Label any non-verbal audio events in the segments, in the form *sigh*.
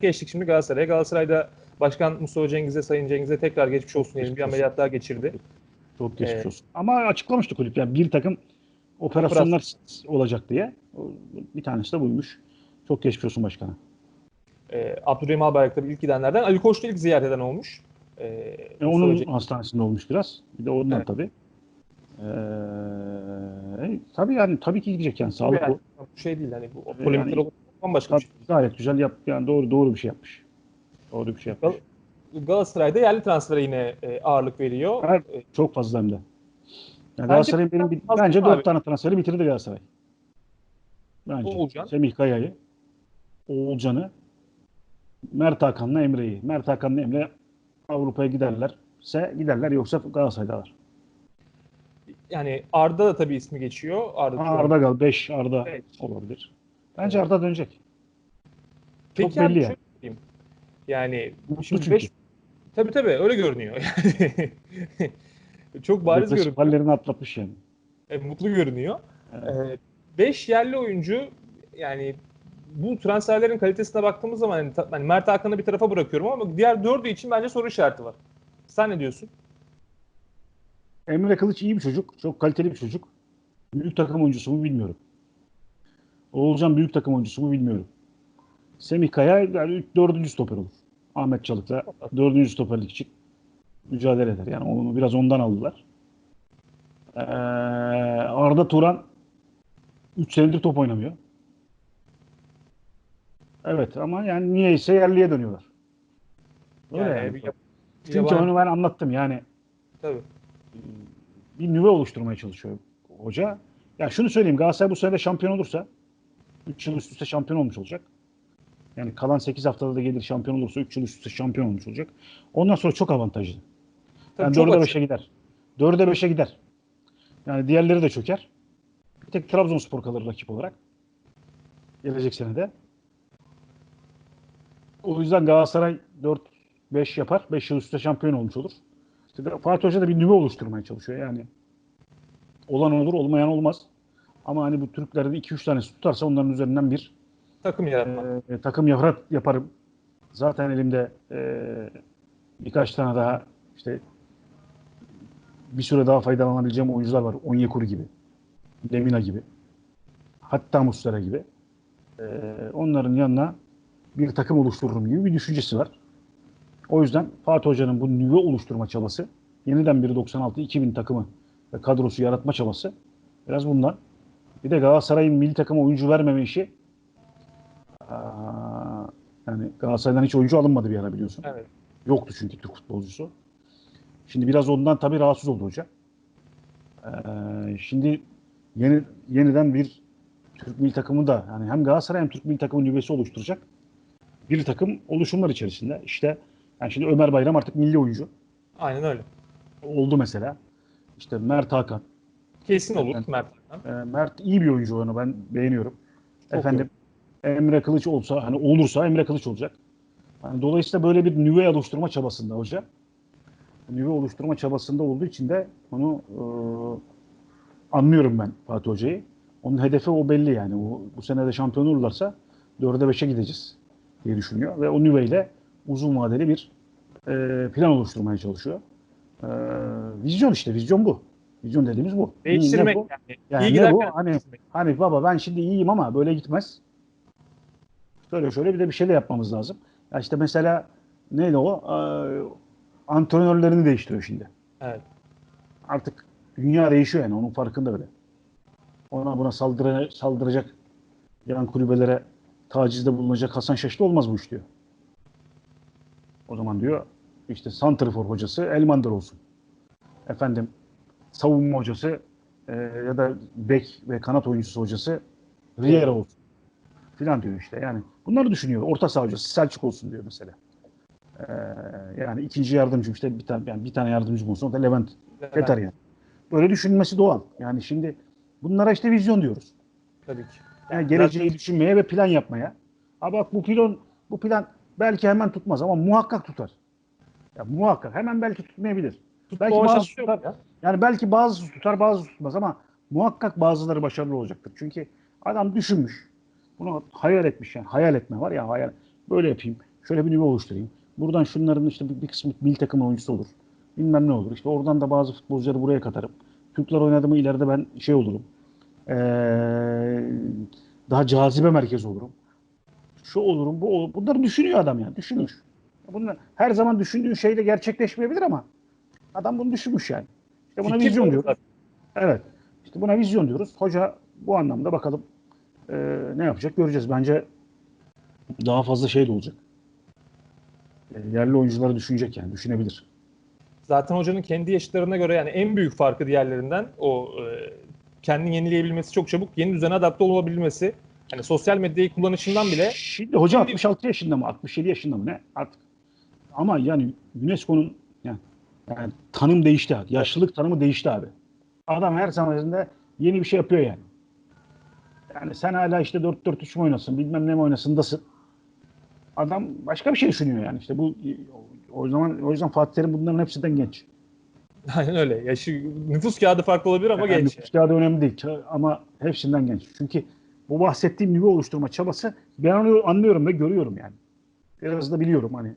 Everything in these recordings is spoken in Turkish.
Geçtik şimdi Galatasaray'a. Galatasaray'da Başkan Mustafa Cengiz'e, Sayın Cengiz'e tekrar geçmiş olsun diyelim. Bir ameliyat daha geçirdi. Çok geçmiş Evet. olsun. Ama açıklamıştı kulüp yani bir takım operasyonlar olacak diye. Bir tanesi de buymuş. Çok geçmiş olsun başkana. Ee, Abdurrahim Albayrak tabii ilk gidenlerden. Ali Koç da ilk ziyaret eden olmuş. Ee, E, Mustafa onun Cengiz- hastanesinde olmuş biraz. Bir de ondan Evet. tabii. Ee, tabii yani tabii ki gidecek yani sağlık yani, o. bu şey değil hani bu Yani- polemikler yani, bambaşka bir şey. gayet güzel yap yani doğru doğru bir şey yapmış. Doğru bir şey yapmış. Gal- Galatasaray'da yerli transfere yine e, ağırlık veriyor. Evet. E, Çok fazla hem de. Yani Galatasaray'ın benim bir- bence dört tane transferi bitirdi Galatasaray. Bence. Oğulcan. Semih Kaya'yı, Oğulcan'ı, Mert Hakan'la Emre'yi. Mert Hakan'la Emre Avrupa'ya giderlerse giderler yoksa Galatasaray'dalar. Yani Arda da tabii ismi geçiyor. Arda, Arda gal 5 Arda Evet. olabilir. Bence. Arda dönecek. Peki çok belli yani. diyeyim. Yani Mutlu şimdi çünkü. beş, tabii tabii öyle görünüyor. *laughs* Çok bariz görünüyor. hallerini atlatmış yani. E, mutlu görünüyor. Evet. 5 yerli oyuncu yani bu transferlerin kalitesine baktığımız zaman ta- hani Mert Hakan'ı bir tarafa bırakıyorum ama diğer dördü için bence soru işareti var. Sen ne diyorsun? Emre Kılıç iyi bir çocuk. Çok kaliteli bir çocuk. Büyük takım oyuncusu mu bilmiyorum. Oğulcan büyük takım oyuncusu mu bilmiyorum. Semih Kaya yani dördüncü stoper olur. Ahmet Çalık'la dördüncü stoperlik için mücadele eder. Yani onu biraz ondan aldılar. Ee, Arda Turan 3 senedir top oynamıyor. Evet ama yani niyeyse yerliye dönüyorlar. Öyle Yani yani. bir yap- Çünkü yabancı- onu ben anlattım yani Tabii. Bir nüve oluşturmaya çalışıyor hoca. Ya şunu söyleyeyim Galatasaray bu sene de şampiyon olursa 3 yıl üst üste şampiyon olmuş olacak. Yani kalan 8 haftada da gelir şampiyon olursa 3 yıl üst üste şampiyon olmuş olacak. Ondan sonra çok avantajlı. Tabii Yani çok 4'e açık. 5'e gider. 4'e 5'e gider. Yani diğerleri de çöker. Bir tek Trabzonspor kalır rakip olarak. Gelecek senede. O yüzden Galatasaray 4-5 yapar. 5 yıl üstte şampiyon olmuş olur. İşte Fatih Hoca da bir nüve oluşturmaya çalışıyor. Yani olan olur, olmayan olmaz. Ama hani bu Türklerin 2-3 tanesi tutarsa onların üzerinden bir Takım yaratma. e, takım yaparak yaparım. Zaten elimde e, birkaç tane daha işte bir süre daha faydalanabileceğim oyuncular var. Onyekuru gibi. Lemina gibi. Hatta Muslera gibi. E, onların yanına bir takım oluştururum gibi bir düşüncesi var. O yüzden Fatih Hoca'nın bu nüve oluşturma çabası, yeniden bir 96-2000 takımı ve kadrosu yaratma çabası biraz bundan. Bir de Galatasaray'ın milli takıma oyuncu vermeme işi Aa, yani Galatasaray'dan hiç oyuncu alınmadı bir ara biliyorsun. Evet. Yoktu çünkü Türk futbolcusu. Şimdi biraz ondan tabii rahatsız oldu hoca. Ee, şimdi yeni yeniden bir Türk milli takımı da yani hem Galatasaray hem Türk milli takımı nüvesi oluşturacak bir takım oluşumlar içerisinde. İşte yani şimdi Ömer Bayram artık milli oyuncu Aynen öyle. oldu mesela. İşte Mert Hakan. Kesin olur Evet. Mert Hakan. Ee, Mert iyi bir oyuncu onu ben beğeniyorum. Çok Efendim Emre Kılıç olsa hani olursa Emre Kılıç olacak. Yani dolayısıyla böyle bir nüve oluşturma çabasında hoca. Nüve oluşturma çabasında olduğu için de onu e, anlıyorum ben Fatih Hoca'yı. Onun hedefi o belli yani. O, bu sene de şampiyon olurlarsa 4'e 5'e gideceğiz diye düşünüyor. Ve o nüveyle uzun vadeli bir e, plan oluşturmaya çalışıyor. E, vizyon işte, vizyon bu. Vizyon dediğimiz bu. Değiştirmek Ne bu? yani. Yani İyi ne bu? Hani. Hani baba ben şimdi iyiyim ama böyle gitmez. Şöyle şöyle bir de bir şey de yapmamız lazım. Ya işte mesela neydi o? Ee, antrenörlerini değiştiriyor şimdi. Evet. Artık dünya değişiyor yani onun farkında bile. Ona buna saldıra, saldıracak yan kulübelere tacizde bulunacak Hasan Şaşlı olmaz bu iş diyor. O zaman diyor işte Santrfor hocası Elmander olsun. Efendim savunma hocası e, ya da bek ve kanat oyuncusu hocası Riera olsun. Filan diyor işte yani. Bunları düşünüyor. Orta saha hocası Selçuk olsun diyor mesela. E, yani ikinci yardımcım işte bir tane yani bir tane yardımcım olsun o da Levent Yeter yani. Böyle düşünmesi doğal. Yani şimdi bunlara işte vizyon diyoruz. Tabii ki. Yani geleceği düşünmeye ve plan yapmaya. Ha bak bu plan bu plan belki hemen tutmaz ama muhakkak tutar. Ya muhakkak hemen belki tutmayabilir. belki Tutma bazı şansı yok tutar. ya. Yani belki bazısı tutar bazısı tutmaz ama muhakkak bazıları başarılı olacaktır. Çünkü Adam düşünmüş. Bunu hayal etmiş yani. Hayal etme var ya hayal. Böyle yapayım. Şöyle bir nüve oluşturayım. Buradan şunların işte bir, bir kısmı milli takım oyuncusu olur. Bilmem ne olur. İşte oradan da bazı futbolcuları buraya katarım. Türkler oynadı mı ileride ben şey olurum. Ee, daha cazibe merkezi olurum. Şu olurum, bu olur. Bunları düşünüyor adam yani. Düşünmüş. Bunlar, her zaman düşündüğün şey de gerçekleşmeyebilir ama adam bunu düşünmüş yani. İşte buna Fikir vizyon diyoruz. Evet. İşte buna vizyon diyoruz. Hoca bu anlamda bakalım e, ne yapacak göreceğiz. Bence daha fazla şey de olacak. E, yerli oyuncuları düşünecek yani. Düşünebilir. Zaten hocanın kendi yaşlarına göre yani en büyük farkı diğerlerinden o e, kendini yenileyebilmesi, çok çabuk yeni düzene adapte olabilmesi. Hani sosyal medyayı kullanışından bile Şimdi hoca Şimdi- 66 yaşında mı? 67 yaşında mı? Ne? Artık. Ama yani UNESCO'nun yani, yani tanım değişti. abi. Yaşlılık tanımı değişti abi. Adam her seferinde yeni bir şey yapıyor yani. Yani sen hala işte 4-4-3 mü oynasın, bilmem ne mi oynasındasın. Adam başka bir şey düşünüyor yani. İşte bu o zaman o yüzden Fatih Terim bunların hepsinden genç. aynen öyle. Yaşı, nüfus kağıdı farklı olabilir ama Yani genç. nüfus kağıdı önemli değil ama hepsinden genç. Çünkü bu bahsettiğim nüve oluşturma çabası ben onu anlıyorum ve görüyorum yani. Biraz da biliyorum hani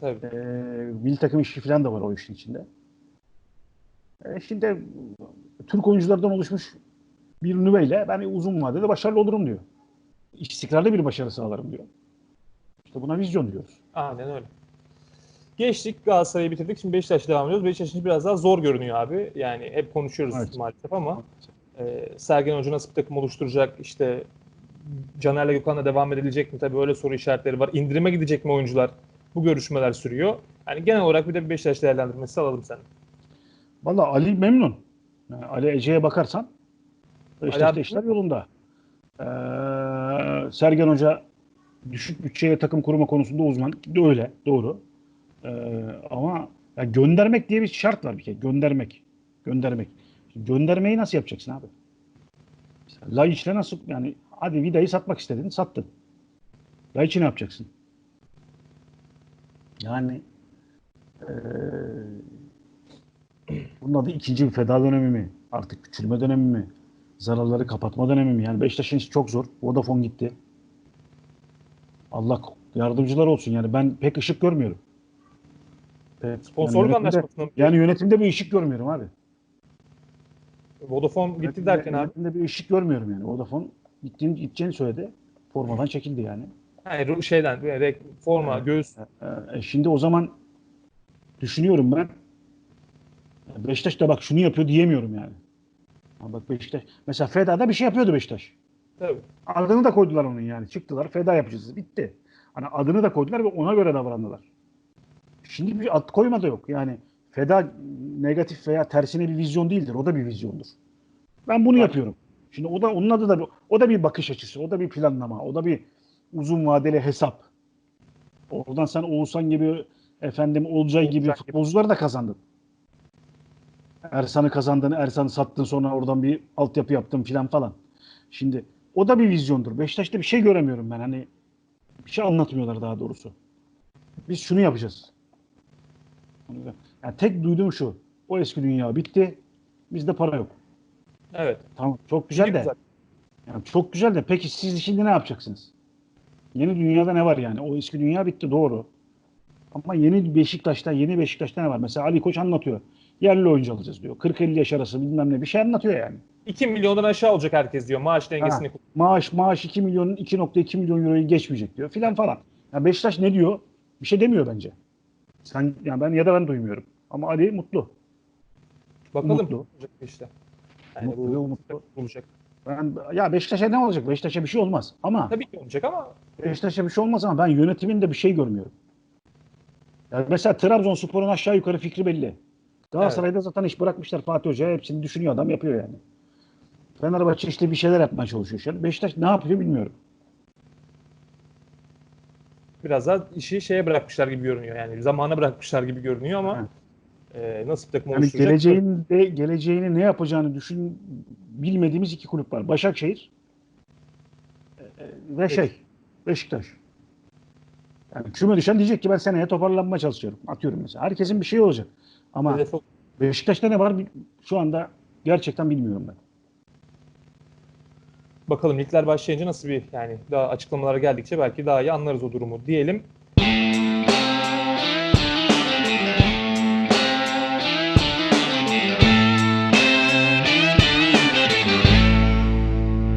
Tabii. e, milli takım işi falan da var o işin içinde. E, şimdi Türk oyunculardan oluşmuş bir nüveyle ben uzun vadede başarılı olurum diyor. İstikrarlı bir başarı sağlarım diyor. İşte buna vizyon diyoruz. Aynen öyle. Geçtik Galatasaray'ı bitirdik. Şimdi Beşiktaş'la devam ediyoruz. Beşiktaş biraz daha zor görünüyor abi. Yani hep konuşuyoruz Evet. maalesef ama e, Sergen Hoca nasıl bir takım oluşturacak? İşte Caner'le Gökhan'la devam edilecek mi? Tabii öyle soru işaretleri var. İndirime gidecek mi oyuncular? Bu görüşmeler sürüyor. Yani genel olarak bir de bir Beşiktaş değerlendirmesi alalım senden. Valla Ali memnun. Yani Ali Ece'ye bakarsan Beşiktaş'ta işler yolunda. Ee, Sergen Hoca düşük bütçeye takım kurma konusunda uzman. Öyle, doğru. Ee, ama ya göndermek diye bir şart var bir kere. Göndermek. Göndermek. Göndermeyi nasıl yapacaksın abi? Laiç'le nasıl yani hadi Vida'yı satmak istedin, sattın. Laiç'i ne yapacaksın? Yani eee bunun adı ikinci bir feda dönemi mi? Artık küçülme dönemi mi? Zararları kapatma dönemi mi? Yani Beşiktaş'ın işi çok zor. Vodafone gitti. Allah yardımcılar olsun. Yani ben pek ışık görmüyorum. Evet, Sponsorluk yani mı? yani yönetimde bir ışık görmüyorum abi. Vodafone gitti derken abi. Yönetimde bir ışık görmüyorum yani. Vodafone gittiğini, gideceğini söyledi. Formadan çekildi yani. Yani şeyden, direkt forma, Evet. göğüs. Ee, şimdi o zaman düşünüyorum ben. Beşiktaş da bak şunu yapıyor diyemiyorum yani. Bak Beşiktaş. Mesela Feda'da bir şey yapıyordu Beşiktaş. Tabii. Adını da koydular onun yani. Çıktılar Feda yapacağız. Bitti. Hani adını da koydular ve ona göre davrandılar. Şimdi bir ad koyma da yok. Yani Feda negatif veya tersine bir vizyon değildir. O da bir vizyondur. Ben bunu yapıyorum. Şimdi o da onun adı da bir- o da bir bakış açısı, o da bir planlama, o da bir uzun vadeli hesap. Oradan sen Oğuzhan gibi efendim Olcay gibi. futbolcuları da kazandın. Ersan'ı kazandın, Ersan'ı sattın sonra oradan bir altyapı yaptın filan falan. Şimdi o da bir vizyondur. Beşiktaş'ta bir şey göremiyorum ben. Hani bir şey anlatmıyorlar daha doğrusu. Biz şunu yapacağız. Yani tek duyduğum şu. O eski dünya bitti. Bizde para yok. Evet. Tamam çok güzel de. Yani çok güzel de peki siz şimdi ne yapacaksınız? Yeni dünyada ne var yani? O eski dünya bitti doğru. Ama yeni Beşiktaş'ta, yeni Beşiktaş'ta ne var? Mesela Ali Koç anlatıyor. Yerli oyuncu alacağız diyor. 40-50 yaş arası bilmem ne bir şey anlatıyor yani. 2 milyondan aşağı olacak herkes diyor. Maaş dengesini Ha, maaş maaş 2 milyon 2.2 milyon euroyu geçmeyecek diyor filan falan. Ya Beşiktaş ne diyor? Bir şey demiyor bence. Sen yani ben ya da ben duymuyorum. Ama Ali mutlu. Bakalım Mutlu. ne olacak işte. Yani Mutlu, bu mutlu. olacak. Ben ya Beşiktaş'a ne olacak? Beşiktaş'a bir şey olmaz. Ama Tabii ki olacak ama Beşiktaş'a bir şey olmaz ama ben yönetiminde bir şey görmüyorum. Ya mesela Trabzonspor'un aşağı yukarı fikri belli. Galatasaray'da zaten iş bırakmışlar Fatih Hoca. Hepsini düşünüyor adam yapıyor yani. Fenerbahçe işte bir şeyler yapmaya çalışıyor. şu an. Beşiktaş ne yapıyor bilmiyorum. Biraz daha işi şeye bırakmışlar gibi görünüyor. Yani zamana bırakmışlar gibi görünüyor ama e, nasıl bir takım Yani oluşturacak? geleceğinde geleceğini ne yapacağını düşün bilmediğimiz iki kulüp var. Başakşehir e, ve şey Beşiktaş. Yani küme düşen diyecek ki ben seneye toparlanmaya çalışıyorum. Atıyorum mesela. Herkesin bir şey olacak. Ama Beşiktaş'ta ne var? Şu anda gerçekten bilmiyorum ben. Bakalım ligler başlayınca nasıl bir yani daha açıklamalar geldikçe belki daha iyi anlarız o durumu diyelim.